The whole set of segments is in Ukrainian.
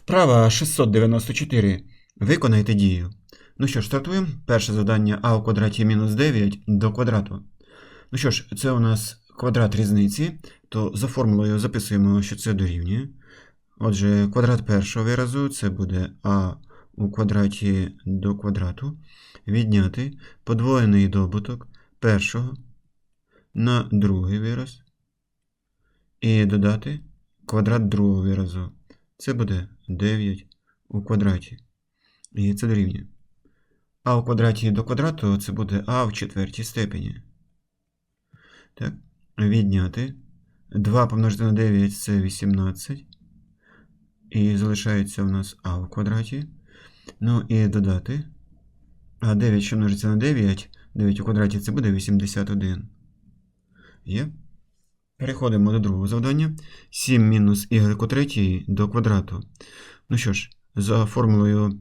Вправа 694. Виконайте дію. Ну що ж, стартуємо. Перше завдання а у квадраті мінус 9 до квадрату. Ну що ж, це у нас квадрат різниці, то за формулою записуємо, що це дорівнює. Отже, квадрат першого виразу це буде а у квадраті до квадрату. Відняти подвоєний добуток першого на другий вираз. І додати квадрат другого виразу. Це буде 9 у квадраті. І це дорівнює. А у квадраті до квадрату це буде а в четвертій степені. Так. Відняти. 2 помножити на 9 це 18. І залишається у нас а в квадраті. Ну і додати. А 9, що множиться на 9, 9 у квадраті це буде 81. Є. Переходимо до другого завдання. 7 мінус у третій до квадрату. Ну що ж, за формулою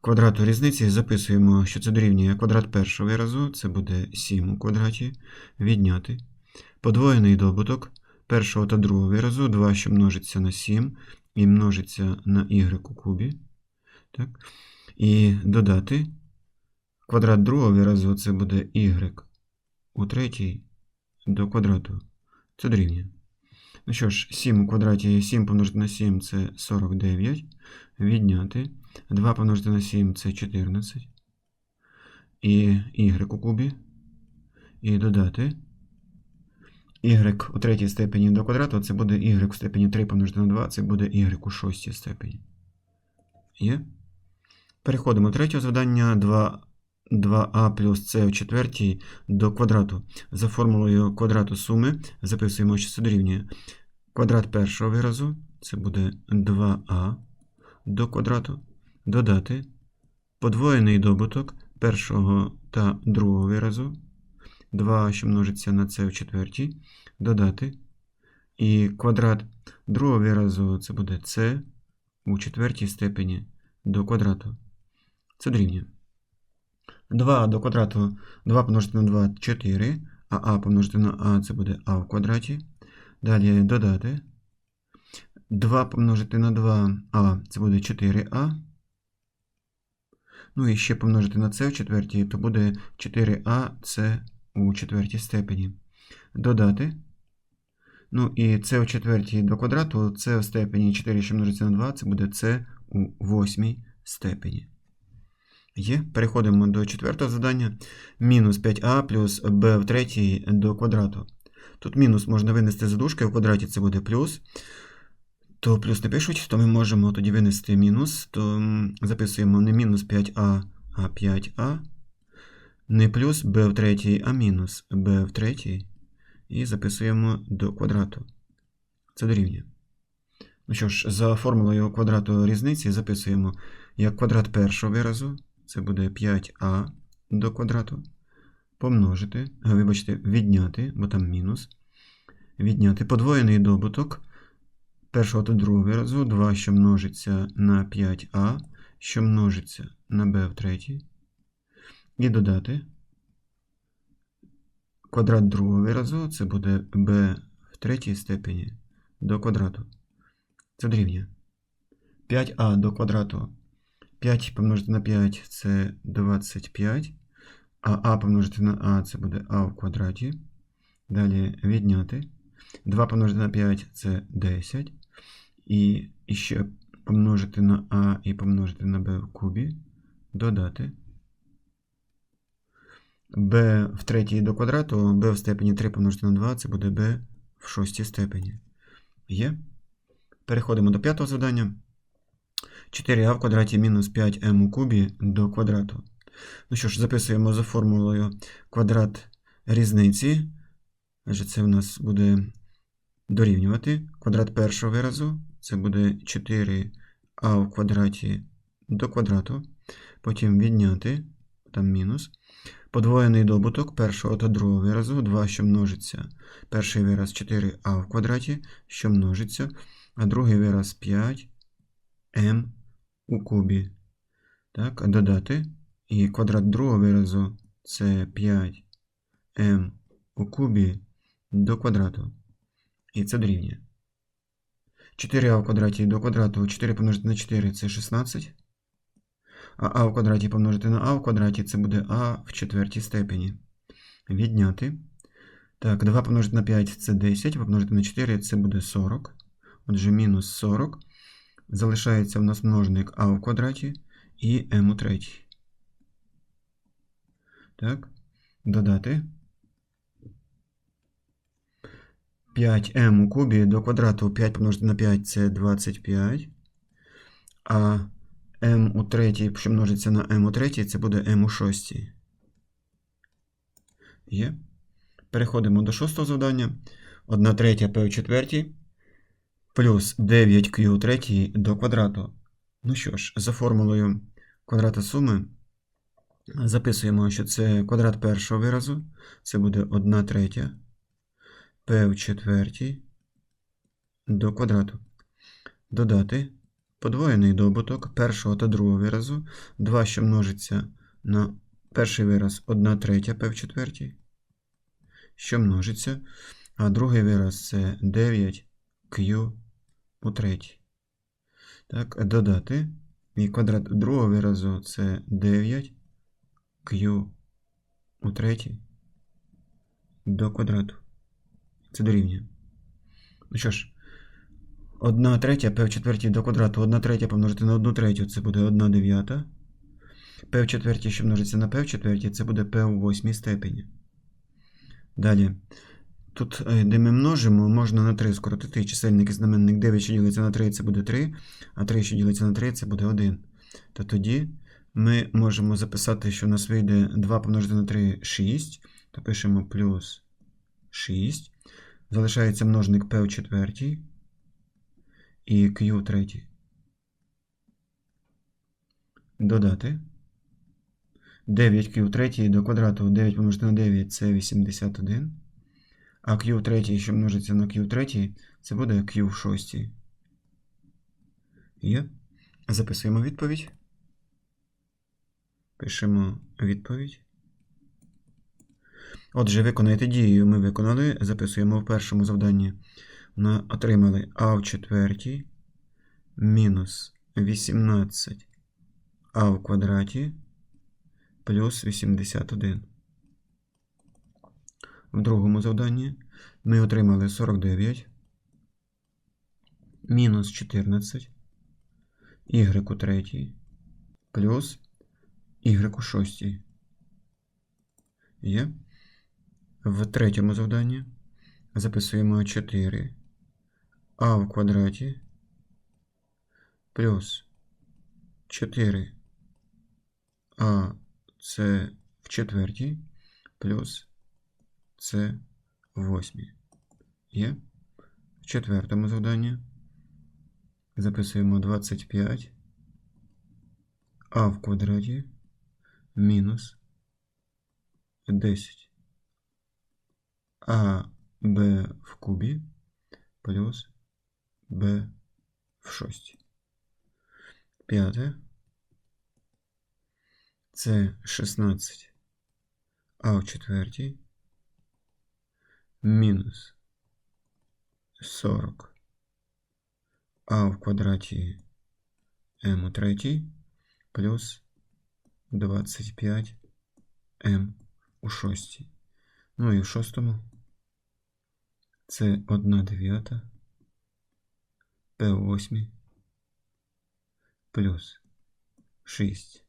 квадрату різниці записуємо, що це дорівнює квадрат першого виразу, це буде 7 у квадраті, відняти. Подвоєний добуток першого та другого виразу, 2, що множиться на 7, і множиться на y у кубі. Так. І додати квадрат другого виразу, це буде y у третій до квадрату. Це дорівнює. Ну що ж, 7 у квадраті 7 помножити на 7 це 49. Відняти. 2 помножити на 7 це 14. І y у кубі. І додати. y у третій степені до квадрату це буде y у степені 3 помножити на 2, це буде y у шостій степені. Є? Переходимо до третього завдання. 2 2а плюс c у четвертій до квадрату. За формулою квадрату суми записуємо, що це дорівнює квадрат першого виразу, це буде 2а до квадрату, додати подвоєний добуток першого та другого виразу, 2, що множиться на c у четвертій, додати. І квадрат другого виразу це буде c у четвертій степені до квадрату. Це дорівнює. 2 до квадрату 2 помножити на 2 4, а а помножити на а це буде а в квадраті. Далі додати. 2 помножити на 2а це буде 4а. Ну і ще помножити на це в четвертій, то буде 4а це у четвертій степені. Додати. Ну і це у четвертій до квадрату, це в степені 4, що множиться на 2, це буде це у восьмій степені. Є. Переходимо до четвертого завдання. Мінус 5а плюс b в третій до квадрату. Тут мінус можна винести за дужки, в квадраті це буде плюс. То плюс не пишуть, то ми можемо тоді винести мінус. То записуємо не мінус 5а, а 5а. Не плюс b в третій, а мінус b в третій. І записуємо до квадрату. Це дорівнює. Ну що ж, за формулою квадрату різниці записуємо як квадрат першого виразу. Це буде 5а до квадрату. Помножити, вибачте, відняти, бо там мінус. Відняти подвоєний добуток першого та другого виразу 2, що множиться на 5а, що множиться на b в третій. І додати квадрат другого виразу, це буде b в третій степені до квадрату. Це дорівнює. 5а до квадрату 5 помножити на 5 це 25. А а помножити на а це буде а в квадраті. Далі відняти. 2 помножити на 5 це 10. І ще помножити на а і помножити на b в кубі. Додати. b в третій до квадрату, b в степені 3 помножити на 2 це буде b в шостій степені. Є. Переходимо до п'ятого завдання. 4а в квадраті мінус 5m у кубі до квадрату. Ну що ж, записуємо за формулою квадрат різниці. Отже, це в нас буде дорівнювати. Квадрат першого виразу це буде 4а в квадраті до квадрату. Потім відняти, там мінус. Подвоєний добуток першого та другого виразу, 2, що множиться. Перший вираз 4а в квадраті, що множиться, а другий вираз 5m у кубі. Так, додати. І квадрат другого виразу це 5m у кубі до квадрату. І це дорівнює. 4а в квадраті до квадрату 4 помножити на 4 це 16. А а в квадраті помножити на а в квадраті це буде а в четвертій степені. Відняти. Так, 2 помножити на 5 це 10, помножити на 4 це буде 40. Отже, мінус 40. Залишається в нас множник а в квадраті і m у третій. Так, додати. 5m у кубі до квадрату 5 помножити на 5 це 25. А m у третій, що множиться на m у третій, це буде m у шостій. Є. Переходимо до шостого завдання. 1 третя p у четвертій плюс 9q у третій до квадрату. Ну що ж, за формулою квадрата суми записуємо, що це квадрат першого виразу. Це буде 1 третя p в четвертій до квадрату. Додати подвоєний добуток першого та другого виразу. 2, що множиться на перший вираз 1 третя p в четвертій, що множиться. А другий вираз це 9q у третій. Так, додати. І квадрат другого виразу це 9q у третій до квадрату. Це дорівнює. Ну що ж, 1 третя p в четвертій до квадрату. 1 третя помножити на 1 третю, це буде 1 дев'ята. p в четвертій, що множиться на p в четвертій, це буде p у восьмій степені. Далі. Тут, де ми множимо, можна на 3 скоротити чисельник і знаменник 9, що ділиться на 3, це буде 3, а 3, що ділиться на 3, це буде 1. То тоді ми можемо записати, що у нас вийде 2 помножити на 3 6, то пишемо плюс 6. Залишається множник p в четвертій і q в третій. Додати. 9q в третій до квадрату 9 помножити на 9 це 81. А q в третій, що множиться на q в третій, це буде q в шостій. Є. Записуємо відповідь. Пишемо відповідь. Отже, виконайте дію ми виконали. Записуємо в першому завданні. Ми отримали а в четвертій мінус 18 а в квадраті плюс 81. В другому завданні. Ми отримали 49 мінус 14 y у третій. Плюс y у шостій. Є. В третьому завданні записуємо 4 а в квадраті плюс 4 а це в четвертій плюс це в восьмій. Є. В четвертому завданні записуємо 25 а в квадраті мінус 10 а b в кубі плюс b в шостій. П'яте. Це 16 а в четвертій мінус 40 а в квадраті m у третій плюс 25 m у шостій. Ну і в шостому це 1 дев'ята p у восьмій плюс 6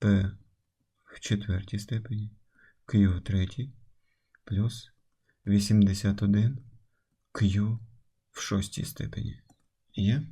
p в четвертій степені q в третій плюс 81Q в шостій степені. Є?